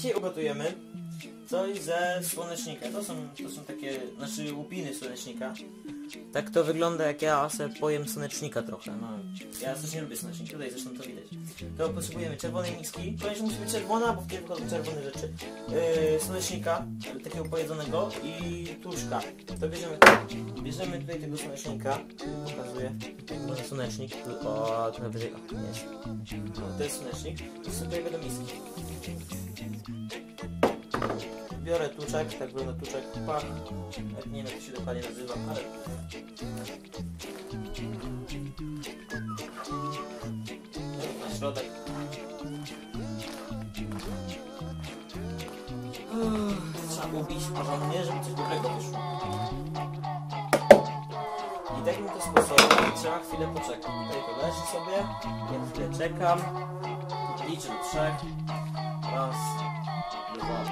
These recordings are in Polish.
Dzisiaj ugotujemy coś ze słonecznika. To są, to są takie, znaczy łupiny słonecznika. Tak to wygląda jak ja se pojem słonecznika trochę. No, ja też nie lubię słonecznika, tutaj zresztą to widać. To potrzebujemy czerwonej miski, koniecznie musi być czerwona, bo wtedy wychodzą czerwone rzeczy. Yy, słonecznika, takiego pojedzonego i tłuszcza. To bierzemy, bierzemy tutaj tego słonecznika, pokazuję. Może słonecznik, o, trochę wyżej, o, jest. No, to jest słonecznik i sobie do miski. Biorę tuczek, tak wygląda tuczek, pach. Jak nie wiem jak to się dokładnie nazywa, ale... środek. Uff, Trzeba ubić porządnie, żeby coś dobrego wyszło. I takim to sposobem trzeba chwilę poczekać. Tutaj to leży sobie, ja chwilę czekam, liczę trzech. Raz, dwa,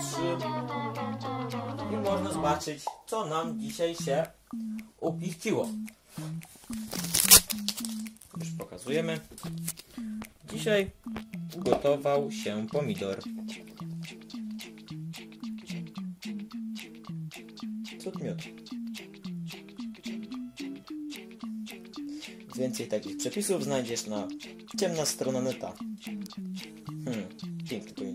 trzy. I można zobaczyć, co nam dzisiaj się upichciło. Pokazujemy. Dzisiaj ugotował się pomidor. Cud miód. Więcej takich przepisów znajdziesz na ciemna strona neta. Hmm, piękny.